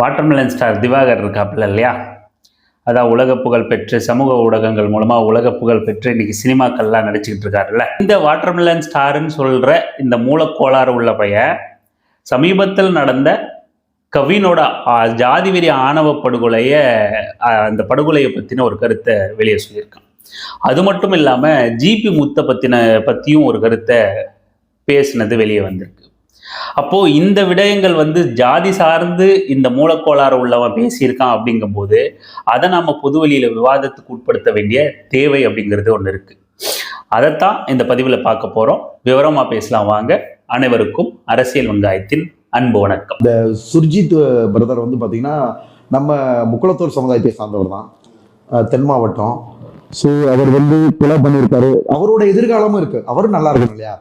Watermelon star Diwakar இருக்காப்புல இல்லையா? அதான் உலக புகழ் பெற்று சமூக ஊடகங்கள் மூலமாக உலக புகழ் பெற்று இன்னைக்கு சினிமாக்கள்லாம் நடிச்சுக்கிட்டு இருக்காருல்ல. இந்த வாட்டர்மெலன் ஸ்டாருன்னு சொல்கிற இந்த மூலக்கோளாறு உள்ள பையன் சமீபத்தில் நடந்த கவினோட ஜாதி வெறி ஆணவ படுகொலையை அந்த படுகொலையை பற்றின ஒரு கருத்தை வெளியே சொல்லியிருக்கான். அது மட்டும் இல்லாமல் ஜிபி முத்தை பற்றின பற்றியும் ஒரு கருத்தை பேசினது வெளியே வந்திருக்கு. அப்போ இந்த விடயங்கள் வந்து ஜாதி சார்ந்து இந்த மூலக்கோளாறு உள்ளவன் பேசியிருக்கான் அப்படிங்கும்போது அதை நம்ம பொதுவெளியில விவாதத்துக்கு உட்படுத்த வேண்டிய தேவை அப்படிங்கிறது ஒன்று இருக்கு. அதைத்தான் இந்த பதிவில் பார்க்க போறோம். விவரமா பேசலாம் வாங்க. அனைவருக்கும் அரசியல் வெங்காயத்தின் அன்பு வணக்கம். சுர்ஜித் பிரதர் வந்து பார்த்தீங்கன்னா நம்ம முக்குளத்தூர் சமுதாயத்தை சார்ந்தவர் தான். தென் மாவட்டம். ஸோ அவர் வந்து கொலை பண்ணியிருக்காரு. அவரோட எதிர்காலமும் இருக்கு. அவரும் நல்லா இருக்கணும் இல்லையா?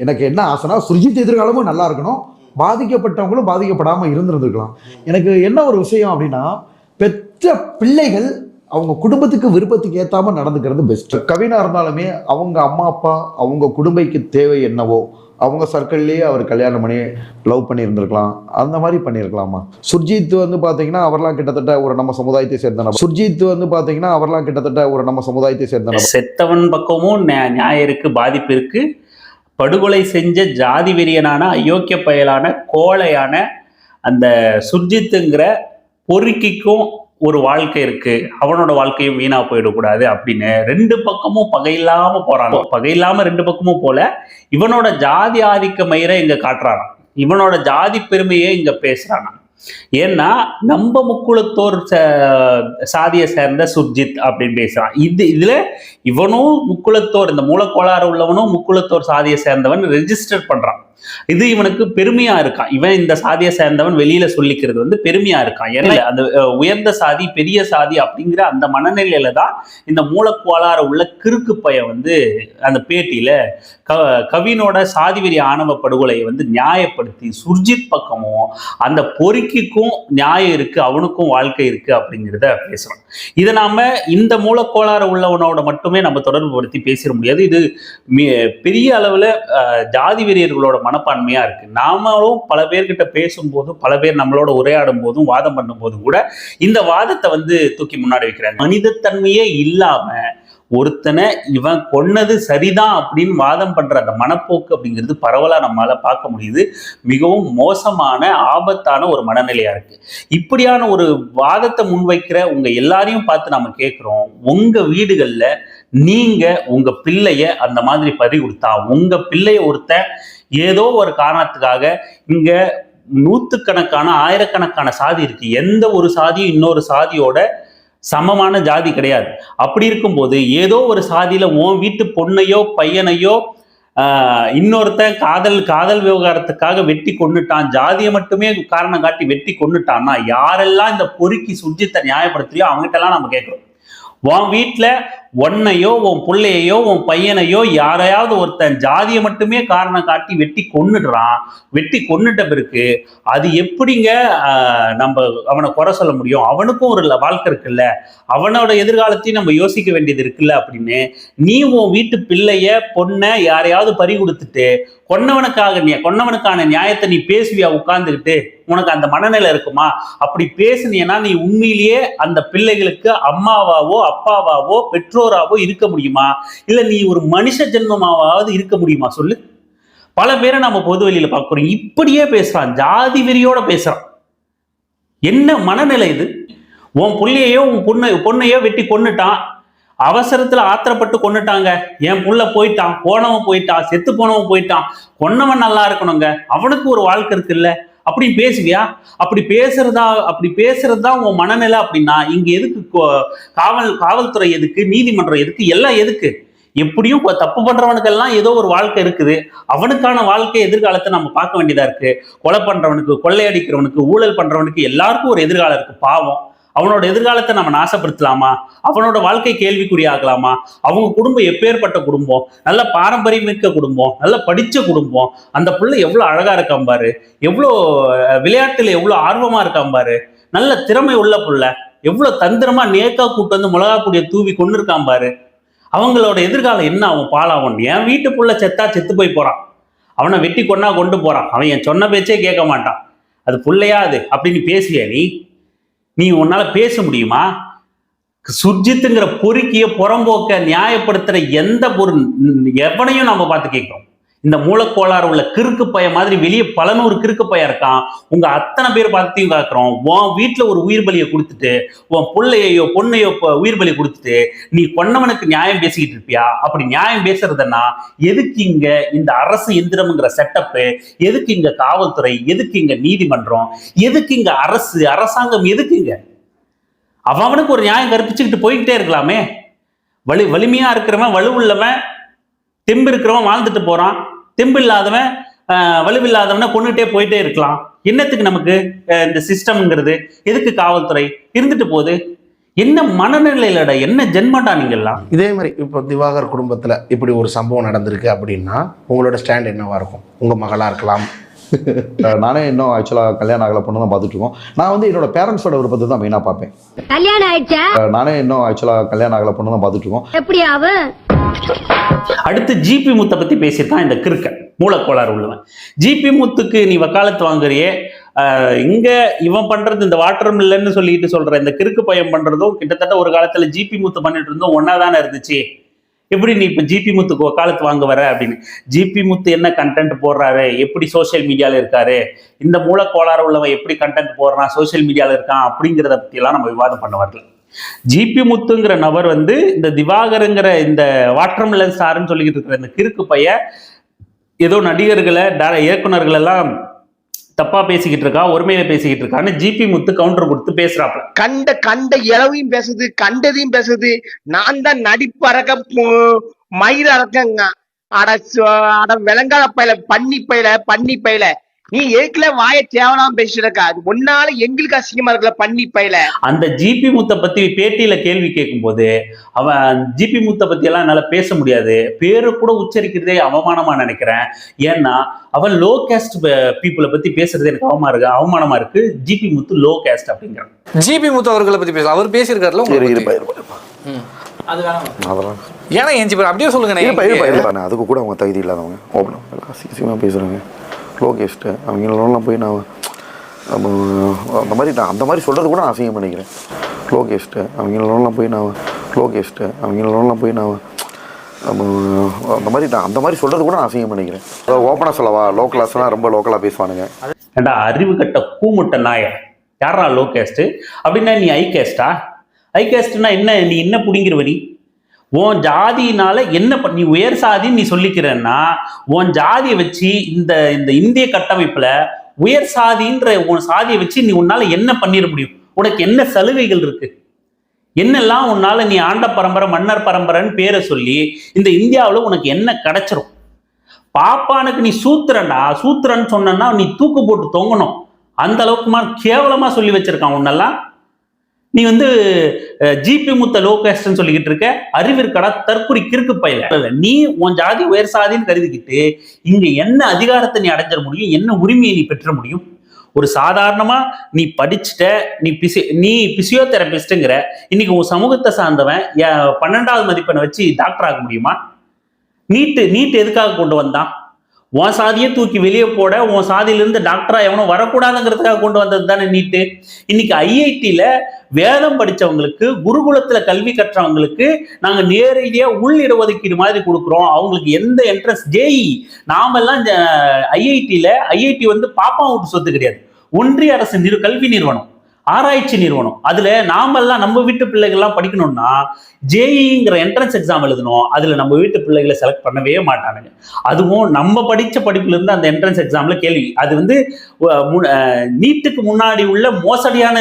எனக்கு என்ன ஆசைனா சுர்ஜித் எதிர்காலமும் நல்லா இருக்கணும். பாதிக்கப்பட்டவங்களும் பாதிக்கப்படாமல் இருந்திருந்துருக்கலாம். எனக்கு என்ன ஒரு விஷயம் அப்படின்னா பெற்ற பிள்ளைகள் அவங்க குடும்பத்துக்கு விருப்பத்துக்கு ஏற்றாமல் நடந்துக்கிறது பெஸ்ட் கவினா இருந்தாலுமே அவங்க அம்மா அப்பா அவங்க குடும்பைக்கு தேவை என்னவோ அவங்க சர்க்கிள்லேயே அவர் கல்யாணம் பண்ணி லவ் பண்ணியிருந்திருக்கலாம். அந்த மாதிரி பண்ணியிருக்கலாமா? சுர்ஜித் வந்து பார்த்தீங்கன்னா அவர்லாம் கிட்டத்தட்ட ஒரு நம்ம சமுதாயத்தை சேர்ந்த நபர். சுர்ஜித் வந்து பார்த்தீங்கன்னா அவர்லாம் கிட்டத்தட்ட ஒரு நம்ம சமுதாயத்தை சேர்ந்த நபர். செத்தவன் பக்கமும் நியா- நியாயம் இருக்கு பாதிப்பு இருக்குது படுகொலை செஞ்ச ஜாதி வெறியனான அயோக்கிய பயலான கோழையான அந்த சுர்ஜித்துங்கிற பொறுக்கிக்கும் ஒரு வாழ்க்கை இருக்கு. அவனோட வாழ்க்கையும் வீணா போயிடக்கூடாது அப்படின்னு ரெண்டு பக்கமும் பகையில்லாம போறாங்க. பகையில்லாம ரெண்டு பக்கமும் போல இவனோட ஜாதி ஆதிக்க மயிரை இங்க காட்டுறானா இவனோட ஜாதி பெருமையை இங்க பேசுறானா ஏன்னா நம்ம முக்குளத்தோர் சாதியை சேர்ந்த சுர்ஜித் அப்படின்னு பேசுறான். இது இதுல இவனும் முக்குளத்தோர் இந்த மூலக்கோளாறு உள்ளவனும் முக்குளத்தோர் சாதியை சேர்ந்தவன் ரெஜிஸ்டர் பண்றான். இது இவனுக்கு பெருமையா இருக்கான் இவன் இந்த சாதியை சேர்ந்தவன் வெளியில சொல்லிக்கிறது வந்து பெருமையா இருக்கான் ஏன்னா அந்த உயர்ந்த சாதி பெரிய சாதி அப்படிங்கிற அந்த மனநிலையில தான் இந்த மூலக்கோளாறு உள்ள கிறுக்கு பையன் வந்து அந்த பேட்டியில க கவினோட சாதி வெறி ஆணவ படுகொலையை வந்து நியாயப்படுத்தி சுர்ஜித் பக்கமும் அந்த பொறுக்கிக்கும் நியாயம் இருக்கு அவனுக்கும் வாழ்க்கை இருக்கு அப்படிங்கிறத பேசுறான். இதை நாம இந்த மூலக்கோளாறு உள்ளவனோட மட்டுமே நம்ம தொடர்பு படுத்தி பேசிட முடியாது. இது பெரிய அளவுல ஜாதி வெறியர்களோட மனப்பான்மையாக இருக்குது நாமளும் பல பேர்கிட்ட பேசும்போதும் பல பேர் நம்மளோட உரையாடும் போதும் வாதம் பண்ணும்போதும் கூட இந்த வாதத்தை வந்து தூக்கி முன்னாடி வைக்கிறாங்க. மனிதத்தன்மையே இல்லாமல் ஒருத்தனை இவன் கொன்னது சரிதான் அப்படின்னு வாதம் பண்ற அந்த மனப்போக்கு அப்படிங்கிறது பரவலாக நம்மளால பார்க்க முடியுது. மிகவும் மோசமான ஆபத்தான ஒரு மனநிலையா இருக்கு. இப்படியான ஒரு வாதத்தை முன்வைக்கிற உங்க எல்லாரையும் பார்த்து நம்ம கேட்குறோம் உங்க வீடுகளில் நீங்க உங்க பிள்ளைய அந்த மாதிரி பறி கொடுத்தா உங்க பிள்ளைய ஒருத்தன் ஏதோ ஒரு காரணத்துக்காக இங்க நூத்துக்கணக்கான ஆயிரக்கணக்கான சாதி இருக்கு. எந்த ஒரு சாதியும் இன்னொரு சாதியோட சமமான ஜாதி கிடையாது. அப்படி இருக்கும்போது ஏதோ ஒரு சாதியில உன் வீட்டு பொண்ணையோ பையனையோ இன்னொருத்தன் காதல் காதல் விவகாரத்துக்காக வெட்டி கொன்னுட்டான் ஜாதியை மட்டுமே காரணம் காட்டி வெட்டி கொன்னுட்டான்னா யாரெல்லாம் இந்த பொறுக்கி சுர்ஜித்தை நியாயப்படுத்துறியோ அவங்ககிட்ட எல்லாம் நம்ம கேட்கிறோம். உன் வீட்டுல உன்னையோ உன் பிள்ளையையோ உன் பையனையோ யாரையாவது ஒருத்தன் ஜாதியை மட்டுமே காரணம் காட்டி வெட்டி கொன்னுடுறான். வெட்டி கொன்னுட்ட பிறகு அது எப்படிங்க நம்ம அவனை குறை சொல்ல முடியும்? அவனுக்கும் ஒரு வாழ்க்கை இருக்குல்ல? அவனோட எதிர்காலத்தையும் நம்ம யோசிக்க வேண்டியது இருக்குல்ல அப்படின்னு நீ உன் வீட்டு பிள்ளைய பொண்ணை யாரையாவது பறி கொடுத்துட்டு கொன்னவனுக்காக நீ கொன்னவனுக்கான நியாயத்தை நீ பேசுவியா உட்கார்ந்துக்கிட்டு உனக்கு அந்த மனநிலை இருக்குமா? அப்படி பேசுனீன்னா நீ உண்மையிலேயே அந்த பிள்ளைகளுக்கு அம்மாவாவோ அப்பாவாவோ பெற்றோராவோ இருக்க முடியுமா? இல்லை நீ ஒரு மனுஷ ஜென்மமாவது இருக்க முடியுமா? சொல்லு. பல பேரை நம்ம பொது வெளியில பார்க்கிறோம் இப்படியே பேசுறான். ஜாதி வெறியோட பேசுறான். என்ன மனநிலை இது? உன் புள்ளையோ உன் பொண்ணை பொண்ணையோ வெட்டி கொன்னுட்டான். அவசரத்துல ஆத்திரப்பட்டு கொன்னுட்டாங்க. என் புள்ள போயிட்டான். போனவன் போயிட்டான். செத்து போனவன் போயிட்டான். கொன்னவன் நல்லா இருக்கணுங்க. அவனுக்கு ஒரு வாழ்க்கை இருக்குல்ல. அப்படி பேசுவியா? அப்படி பேசுறதா அப்படி பேசுறது தான் உன் மனநிலை அப்படின்னா இங்க எதுக்கு கோ- காவல் காவல்துறை எதுக்கு நீதிமன்றம் எதுக்கு எல்லாம் எதுக்கு? எப்படியும் தப்பு பண்றவனுக்கெல்லாம் ஏதோ ஒரு வாழ்க்கை இருக்குது. அவனுக்கான வாழ்க்கை எதிர்காலத்தை நம்ம பார்க்க வேண்டியதா இருக்கு. கொலை பண்றவனுக்கு கொள்ளையடிக்கிறவனுக்கு ஊழல் பண்றவனுக்கு எல்லாருக்கும் ஒரு எதிர்காலம் இருக்கு. பாவம். அவனோட எதிர்காலத்தை நம்ம நாசப்படுத்தலாமா? அவனோட வாழ்க்கை கேள்விக்குறியாகலாமா? அவங்க குடும்பம் எப்பேற்பட்ட குடும்பம்? நல்ல பாரம்பரியமிக்க குடும்பம் நல்ல படித்த குடும்பம். அந்த பிள்ளை எவ்வளோ அழகாக இருக்கான் பாரு. எவ்வளோ விளையாட்டில் எவ்வளோ ஆர்வமாக இருக்கான் பாரு. நல்ல திறமை உள்ள புள்ள. எவ்வளோ தந்திரமாக நேக்கா கூட்டு வந்து மிளகா தூவி கொண்டு இருக்கான் பாரு. அவங்களோட எதிர்காலம் என்ன அவன் பாலாவன் என் வீட்டு புள்ள செத்தா செத்து போய் போகிறான் அவனை வெட்டி கொண்டா கொண்டு போகிறான் அவன் என் சொன்ன பேச்சே கேட்க மாட்டான். அது புள்ளையா அது? அப்படின்னு பேசுவியா நீ? நீ உன்னால பேச முடியுமா? சுர்ஜித்துங்கிற பொறுக்கிய புறம்போக்க நியாயப்படுத்துற எந்த ஒரு எவனையும் நம்ம பார்த்து கேட்கிறோம். இந்த மூலக்கோளாறு உள்ள கிறுக்கு பய மாதிரி வெளியே பல நூறு கிறுக்கு பய இருக்கான். உங்க அத்தனை பேர் பார்த்தையும் காக்குறோம். உன் வீட்டுல ஒரு உயிர் பலியை கொடுத்துட்டு உன் பிள்ளையோ பொண்ணையோ உயிர் பலி கொடுத்துட்டு நீ கொன்னவனுக்கு நியாயம் பேசிக்கிட்டு இருப்பியா? அப்படி நியாயம் பேசுறதுன்னா எதுக்கு இங்க இந்த அரசு எந்திரம்ங்கிற செட்டப்பு எதுக்கு இங்க காவல்துறை எதுக்கு இங்க நீதிமன்றம் எதுக்கு இங்க அரசு அரசாங்கம் எதுக்கு இங்க? அவனுக்கு ஒரு நியாயம் கற்பிச்சுக்கிட்டு போய்கிட்டே இருக்கலாமே. வலி வலிமையா இருக்கிறவன் வலுவுள்ளவன் தெம்பு இருக்கிறவன் வாழ்ந்துட்டு போறான். தெம்பு இல்லாதவன் ஆஹ், வலுவில்லாதவனை கொண்டுட்டே போயிட்டே இருக்கலாம். என்னத்துக்கு நமக்கு இந்த சிஸ்டம்ங்கிறது? எதுக்கு காவல்துறை? இருந்துட்டு போகுது. என்ன மனநிலையிலடா என்ன ஜென்மடா நீங்கெல்லாம் இதே மாதிரி இப்போ திவாகர் குடும்பத்தில் இப்படி ஒரு சம்பவம் நடந்திருக்கு அப்படின்னா உங்களோட ஸ்டாண்ட் என்னவா இருக்கும்? உங்கள் மகளாக இருக்கலாம். நானே இன்னும் ஆக்சுவலாக கல்யாணம் ஆகலை பொண்ணு தான் பார்த்துட்டு இருக்கோம். நான் வந்து என்னோட பேரண்ட்ஸோட விருப்பத்தை தான் மெயினாக பார்ப்பேன். கல்யாணம் ஆயிடுச்சா? நானே இன்னும் ஆக்சுவலாக கல்யாணம் ஆகலை பொண்ணு தான் பார்த்துட்டு இருக்கோம். எப்படி அவன் அடுத்து ஜிபி முத்தை பத்தி பேசியிருக்கான் இந்த கிறுக்க மூலக்கோளாறு உள்ளவன். ஜிபி முத்துக்கு நீ வக்காலத்து வாங்குறியே ஆஹ் இங்க இவன் பண்றது இந்த வாட்டர் மில்லன்னு சொல்லிட்டு சொல்ற இந்த கிறுக்கு பயம் பண்றதும் கிட்டத்தட்ட ஒரு காலத்துல ஜிபி முத்து பண்ணிட்டு இருந்தோம் ஒன்னா தானே இருந்துச்சு. எப்படி நீ இப்ப ஜிபி முத்துக்கு வக்காலத்து வாங்க வர அப்படின்னு. ஜிபி முத்து என்ன கண்டென்ட் போடுறாரு எப்படி சோஷியல் மீடியாவில் இருக்காரு இந்த மூலக்கோளாறு உள்ளவன் எப்படி கண்டென்ட் போடுறான் சோஷியல் மீடியாவில் இருக்கான் அப்படிங்கிறத பற்றியெல்லாம் நம்ம விவாதம் பண்ண வரல. ஜிபி முத்துங்கிற நபர் வந்து இந்த திவாகருங்கிற இந்த வாட்டர்மில்லன் ஸ்டார்னு சொல்லிக்கிட்டு இருக்கிற இந்த கிறுக்கு பைய ஏதோ நடிகர்களை ட- இயக்குனர்கள் எல்லாம் தப்பா பேசிக்கிட்டு இருக்கா ஒருமையில பேசிக்கிட்டு இருக்கான்னு ஜிபி முத்து கவுண்டர் கொடுத்து பேசுறாப்ல கண்ட கண்ட இளவையும் பேசுது கண்டதையும் பேசுது. நான் தான் நடிப்பு அறக்க மயிர் அறக்கங்க அட அட விலங்கால பயில பன்னி பயில பன்னி பயில. நீ ஏற்கல வாய தேவலாம் பேசிருக்க அது ஒன்னால எங்களுக்கு அசிங்கமா இருக்கல பன்னி பையில அந்த ஜிபி முத்தை பத்தி பேட்டியில கேள்வி கேட்கும்போது அவன் ஜிபி முத்தை பத்தி எல்லாம் என்னால பேச முடியாது பேரு கூட உச்சரிக்கிறதே அவமானமா நினைக்கிறேன் ஏன்னா அவன் லோ கேஸ்ட் பீப்புளை பத்தி பேசுறது எனக்கு அவமா இருக்கு அவமானமா இருக்கு ஜிபி முத்து லோ கேஸ்ட் அப்படிங்கிறான் ஜிபி முத்து அவர்களை பத்தி பேசலாம் அவர் பேசியிருக்காருல. அது அதெல்லாம் ஏன்னா என் ஜிபி அப்படியே சொல்லுங்க அதுக்கு கூட அவங்க தகுதி இல்லாதவங்க பேசுகிறாங்க லோகேஷ்ட்டு அவங்களெல்லாம் போய் நான் அந்த மாதிரி நான் அந்த மாதிரி சொல்கிறது கூட நான் அசிங்கம் பண்ணிக்கிறேன். லோகேஷ்ட்டு அவங்களெல்லாம் போய் நான் லோகேஷ்ட்டு அவங்களெல்லாம் போய் நான் அந்த மாதிரி நான் அந்த மாதிரி சொல்கிறது கூட நான் அசிங்கம் பண்ணிக்கிறேன். ஓப்பனாக சொல்லவா? லோ கிளாஸ்லாம் ரொம்ப லோக்கலாக பேசுவானுங்க. ஏண்டா அறிவு கட்ட கூமுட்ட நாயர் யாரா லோ கேஸ்ட்டு அப்படின்னா நீ ஐ கேஸ்டா ஐ கேஸ்ட்னா என்ன நீ என்ன புடிங்கிருவ உன் ஜாதியினால என்ன நீ உயர் சாதின்னு நீ சொல்லிக்கிறன்னா உன் ஜாதியை வச்சு இந்த இந்த இந்திய கட்டமைப்புல உயர் சாதின்ற உன் சாதியை வச்சு நீ உன்னால என்ன பண்ணிட முடியும்? உனக்கு என்ன சலுகைகள் இருக்கு? என்னெல்லாம் உன்னால நீ ஆண்ட பரம்பரை மன்னர் பரம்பரைன்னு பேரை சொல்லி இந்த இந்தியாவில் உனக்கு என்ன கிடைச்சிரும்? பாப்பானுக்கு நீ சூத்திரன்டா சூத்திரன்னு சொன்னா நீ தூக்கு போட்டு தொங்கணும். அந்த அளவுக்குமா கேவலமா சொல்லி வச்சிருக்கான் உன்னெல்லாம். நீ வந்து ஜிபி முத்த லோகேஷ்டன் சொல்லிக்கிட்டு இருக்க. அறிவிற்கடா தற்குறி கிறுக்கு பயில. நீ உன் ஜாதி உயர் சாதின்னு கருதிக்கிட்டு இங்க என்ன அதிகாரத்தை நீ அடைஞ்சிட முடியும்? என்ன உரிமையை நீ பெற்ற முடியும்? ஒரு சாதாரணமா நீ படிச்சுட்ட நீ பிசி நீ பிசியோதெரபிஸ்ட்டுங்கிற இன்னைக்கு உன் சமூகத்தை சார்ந்தவன் பன்னெண்டாவது மதிப்பெண்ணை வச்சு டாக்டர் ஆக முடியுமா? நீட்டு நீட் எதுக்காக கொண்டு வந்தான்? உன் சாதியை தூக்கி வெளியே போட உன் சாதியிலிருந்து டாக்டரா எவனும் வரக்கூடாதுங்கிறதுக்காக கொண்டு வந்தது தானே நீட்டு? இன்னைக்கு ஐஐடியில வேதம் படித்தவங்களுக்கு குருகுலத்துல கல்வி கற்றவங்களுக்கு நாங்கள் நேரடியாக உள் இடஒதுக்கீடு மாதிரி கொடுக்குறோம். அவங்களுக்கு எந்த என்ட்ரன்ஸ் ஜேஇ நாமெல்லாம் ஐஐடியில ஐஐடி வந்து பாப்பா வீட்டு சொத்து கிடையாது. ஒன்றிய அரசு நிறு கல்வி நிறுவனம். ஆராய்ச்சி நிறுவனம். அதுல நாமெல்லாம் நம்ம வீட்டு பிள்ளைகள்லாம் படிக்கணும்னா ஜேஇங்கிற என்ட்ரன்ஸ் எக்ஸாம் எழுதணும். அதுல நம்ம வீட்டு பிள்ளைகளை செலக்ட் பண்ணவே மாட்டானுங்க. அதுவும் நம்ம படிச்ச படிப்புல இருந்து அந்த என்ட்ரன்ஸ் எக்ஸாம்ல கேள்வி. அது வந்து நீட்டுக்கு முன்னாடி உள்ள மோசடியான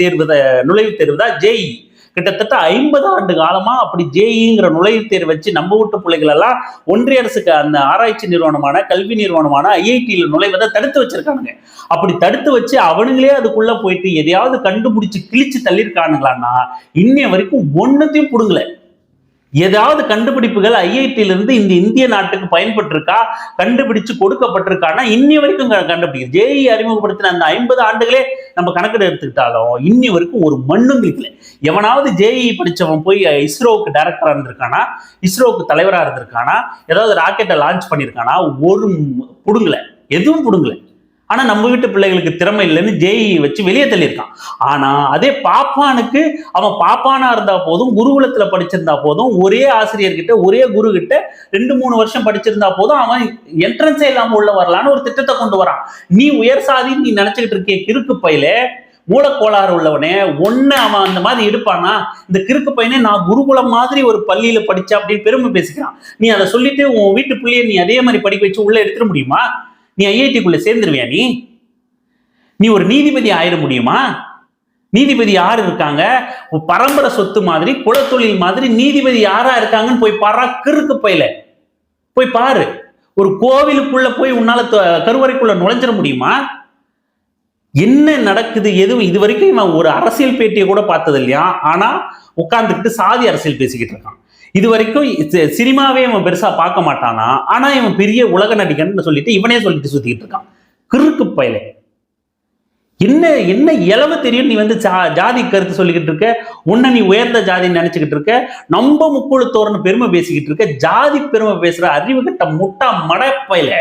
தேர்வு நுழைவுத் தேர்வு தான் ஜேஇ கிட்டத்தட்ட ஐம்பது ஆண்டு காலமா அப்படி ஜேஇங்கிற நுழைவுத் தேர்வு வச்சு நம்ம வீட்டு பிள்ளைகள் எல்லாம் ஒன்றிய அரசுக்கு அந்த ஆராய்ச்சி நிறுவனமான கல்வி நிறுவனமான ஐஐடியில் நுழைவதை தடுத்து வச்சிருக்கானுங்க அப்படி தடுத்து வச்சு அவனுங்களே அதுக்குள்ள போயிட்டு எதையாவது கண்டுபிடிச்சு கிழிச்சு தள்ளியிருக்கானுங்களான்னா இன்னைய வரைக்கும் ஒன்னத்தையும் புடுங்கல. ஏதாவது கண்டுபிடிப்புகள் ஐஐடியிலிருந்து இந்த இந்திய நாட்டுக்கு பயன்பட்டிருக்கா? கண்டுபிடிச்சு கொடுக்கப்பட்டிருக்கான்னா இன்னி வரைக்கும் க- ஜேஇ அறிமுகப்படுத்தின அந்த ஐம்பது ஆண்டுகளே நம்ம கணக்கில் எடுத்துக்கிட்டாலும் இன்னி வரைக்கும் ஒரு மண்ணும் கிடைக்கல எவனாவது ஜேஇ படித்தவன் போய் இஸ்ரோவுக்கு டைரக்டராக இருந்திருக்கானா? இஸ்ரோவுக்கு தலைவராக இருந்திருக்கானா? ஏதாவது ராக்கெட்டை லான்ச் பண்ணியிருக்கானா? ஒரு பிடுங்கலை. எதுவும் பிடுங்கலை. ஆனா நம்ம வீட்டு பிள்ளைகளுக்கு திறமை இல்லைன்னு ஜேஇ வச்சு வெளியே தள்ளியிருக்கான். ஆனா அதே பாப்பானுக்கு அவன் பாப்பானா இருந்தா போதும் குருகுலத்துல படிச்சிருந்தா போதும் ஒரே ஆசிரியர்கிட்ட ஒரே குரு கிட்ட ரெண்டு மூணு வருஷம் படிச்சிருந்தா போதும் அவன் என்ட்ரன்ஸே இல்லாம உள்ள வரலான்னு ஒரு திட்டத்தை கொண்டு வரான். நீ உயர் சாதின்னு நீ நினைச்சுக்கிட்டு இருக்கிய கிறுக்கு பையில மூலக்கோளாறு உள்ளவனே ஒண்ணு அவன் அந்த மாதிரி எடுப்பானா? இந்த கிறுக்கு பையனே நான் குருகுலம் மாதிரி ஒரு பள்ளியில படிச்சா அப்படின்னு பெருமை பேசிக்கிறான். நீ அதை சொல்லிட்டு உன் வீட்டு பிள்ளைய நீ அதே மாதிரி படிக்க வச்சு உள்ள எடுத்துட முடியுமா? நீ ஐஐடிக்குள்ள சேர்ந்துருவியா நீ? நீ ஒரு நீதிபதி ஆயிட முடியுமா? நீதிபதி யார் இருக்காங்க? பரம்பரை சொத்து மாதிரி குலத்தொழில் மாதிரி நீதிபதி யாரா இருக்காங்கன்னு போய் பாரா கிறுக்கு பையில. போய் பாரு. ஒரு கோவிலுக்குள்ள போய் உன்னால த- கருவறைக்குள்ள நுழைஞ்சிட முடியுமா? என்ன நடக்குது எதுவும் இது வரைக்கும் இவன் ஒரு அரசியல் பேட்டியை கூட பார்த்தது இல்லையா ஆனா உட்கார்ந்துக்கிட்டு சாதி அரசியல் பேசிக்கிட்டு இருக்கான். இது வரைக்கும் சி- சினிமாவே இவன் பெருசா பார்க்க மாட்டானா? ஆனா இவன் பெரிய உலக நடிகன் சொல்லிட்டு இவனே சொல்லிட்டு சுத்திக்கிட்டு இருக்கான். கிறுக்கு பயலே. என்ன என்ன இளவு தெரியும் நீ வந்து ஜா- ஜாதி கருத்து சொல்லிக்கிட்டு இருக்க? உன்னை நீ உயர்ந்த ஜாதின்னு நினைச்சுக்கிட்டு இருக்க? நம்ம முக்குழுத்தோர்னு பெருமை பேசிக்கிட்டு இருக்க? ஜாதி பெருமை பேசுற அறிவு கட்ட முட்டா மடப்பையில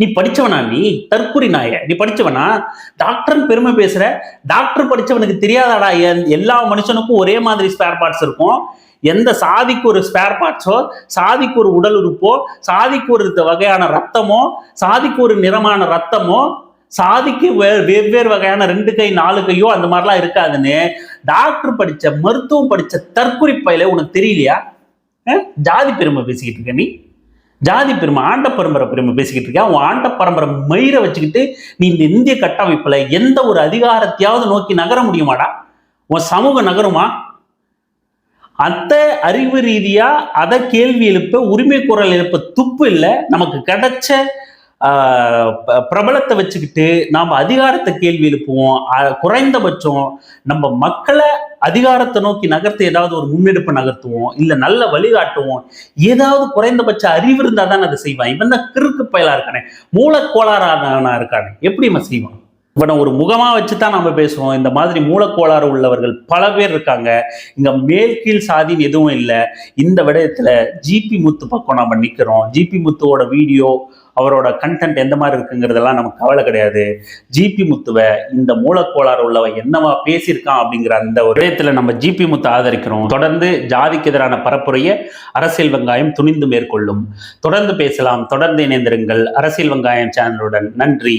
நீ படிச்சவனா நீ? தற்குறி நாய நீ படிச்சவனா? டாக்டர்னு பெருமை பேசுற. டாக்டர் படிச்சவனுக்கு தெரியாதாடா? எல்லா மனுஷனுக்கும் ஒரே மாதிரி ஸ்பேர் பார்ட்ஸ் இருக்கும். எந்த சாதிக்கு ஒரு ஸ்பேர் பார்ட்ஸோ சாதிக்கு ஒரு உடல் உறுப்போ? சாதிக்கு ஒரு வகையான ரத்தமோ? சாதிக்கு ஒரு நிறமான ரத்தமோ? சாதிக்கு வெவ்வேறு வகையான ரெண்டு கை நாலு கையோ? அந்த மாதிரிலாம் இருக்காதுன்னு. டாக்டர் படிச்ச மருத்துவம் படிச்ச தற்குறிப்பையில உனக்கு தெரியலையா? ஜாதி பெருமை பேசிக்கிட்டு இருக்க நீ. ஜாதி பெருமை ஆண்ட பரம்பரை பெருமை பேசிக்கிட்டு இருக்கேன் உன் ஆண்ட பரம்பரை மயிரை வச்சுக்கிட்டு நீ இந்த இந்திய கட்டமைப்பில் எந்த ஒரு அதிகாரத்தையாவது நோக்கி நகர முடியுமாடா? உன் சமூகம் நகருமா? அந்த அறிவு ரீதியாக அதை கேள்வி எழுப்ப உரிமை குரல் எழுப்ப துப்பு இல்லை. நமக்கு கிடைச்ச ப- பிரபலத்தை வச்சுக்கிட்டு நாம் அதிகாரத்தை கேள்வி எழுப்புவோம். குறைந்தபட்சம் நம்ம மக்களை அதிகாரத்தை நோக்கி நகர்த்த ஏதாவது ஒரு முன்னெடுப்பு நகர்த்துவோம் இல்ல நல்ல வழிகாட்டுவோம் ஏதாவது குறைந்தபட்ச அறிவு இருந்தா தான் அதை செய்வான். இவன் தான் கிறுக்கு பயலா இருக்கானே மூலக்கோளாறான இருக்கானே. எப்படி இவன் செய்வான்? இவனை ஒரு முகமாக வச்சு தான் நம்ம பேசுவோம் இந்த மாதிரி மூலக்கோளாறு உள்ளவர்கள் பல பேர் இருக்காங்க. இங்கே மேல் கீழ் சாதின்னு எதுவும் இல்லை. இந்த விடயத்தில் ஜிபி முத்து பக்கம் நம்ம நிற்கிறோம் ஜிபி முத்துவோட வீடியோ அவரோட கண்டென்ட் எந்த மாதிரி இருக்குங்கிறதெல்லாம் நமக்கு கவலை கிடையாது. ஜிபி முத்துவை இந்த மூலக்கோளாறு உள்ளவன் என்னவா பேசியிருக்கான் அப்படிங்கிற அந்த ஒரு விடயத்துல நம்ம ஜிபி முத்து ஆதரிக்கிறோம். தொடர்ந்து ஜாதிக்கு எதிரான பரப்புரையை அரசியல் வெங்காயம் துணிந்து மேற்கொள்ளும். தொடர்ந்து பேசலாம். தொடர்ந்து இணைந்திருங்கள். அரசியல் வெங்காயம் சேனலுடன். நன்றி.